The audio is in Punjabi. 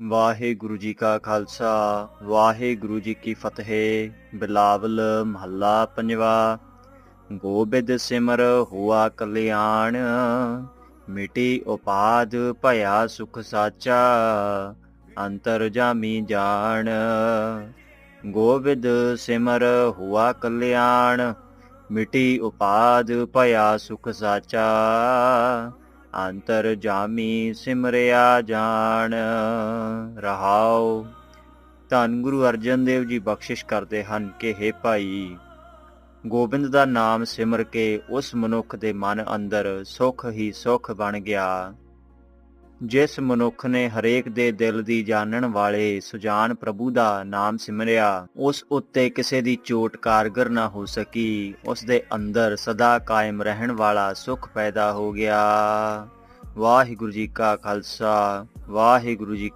ਵਾਹਿਗੁਰੂ ਜੀ ਕਾ ਖਾਲਸਾ, ਵਾਹਿਗੁਰੂ ਜੀ ਕੀ ਫਤਿਹ। ਬਿਲਾਵਲ ਮਹੱਲਾ ਪੰਜਵਾ, ਗੋਬਿੰਦ ਸਿਮਰ ਹੁਆ ਕਲਿਆਣ, ਮਿਟੀ ਉਪਾਦ ਭਇਆ ਸੁਖ ਸਾਚਾ, ਅੰਤਰ ਜਾਮੀ ਜਾਣ। ਗੋਬਿੰਦ ਸਿਮਰ ਹੁਆ ਕਲਿਆਣ, ਮਿਟੀ ਉਪਾਦ ਭਇਆ ਸੁਖ ਸਾਚਾ ਅੰਤਰ ਜਾਮੀ ਸਿਮਰਿਆ ਜਾਣ, ਰਹਾਉ। ਧੰਨ ਗੁਰੂ ਅਰਜਨ ਦੇਵ ਜੀ ਬਖਸ਼ਿਸ਼ ਕਰਦੇ ਹਨ ਕਿ हे ਭਾਈ, ਗੋਬਿੰਦ ਦਾ ਨਾਮ ਸਿਮਰ ਕੇ ਉਸ ਮਨੁੱਖ ਦੇ ਮਨ ਅੰਦਰ ਸੁਖ ਹੀ ਸੁਖ ਬਣ ਗਿਆ। ਜਿਸ ਮਨੁੱਖ ਨੇ ਹਰੇਕ ਦੇ ਦਿਲ ਦੀ ਜਾਣਨ ਵਾਲੇ ਸੁਜਾਨ ਪ੍ਰਭੂ ਦਾ ਨਾਮ ਸਿਮਰਿਆ, ਉਸ ਉੱਤੇ ਕਿਸੇ ਦੀ ਚੋਟ ਕਾਰਗਰ ਨਾ ਹੋ ਸਕੀ, ਉਸ ਦੇ ਅੰਦਰ ਸਦਾ ਕਾਇਮ ਰਹਿਣ ਵਾਲਾ ਸੁਖ ਪੈਦਾ ਹੋ ਗਿਆ। ਵਾਹਿਗੁਰੂ ਜੀ ਕਾ ਖਾਲਸਾ, ਵਾਹਿਗੁਰੂ ਜੀ ਕੀ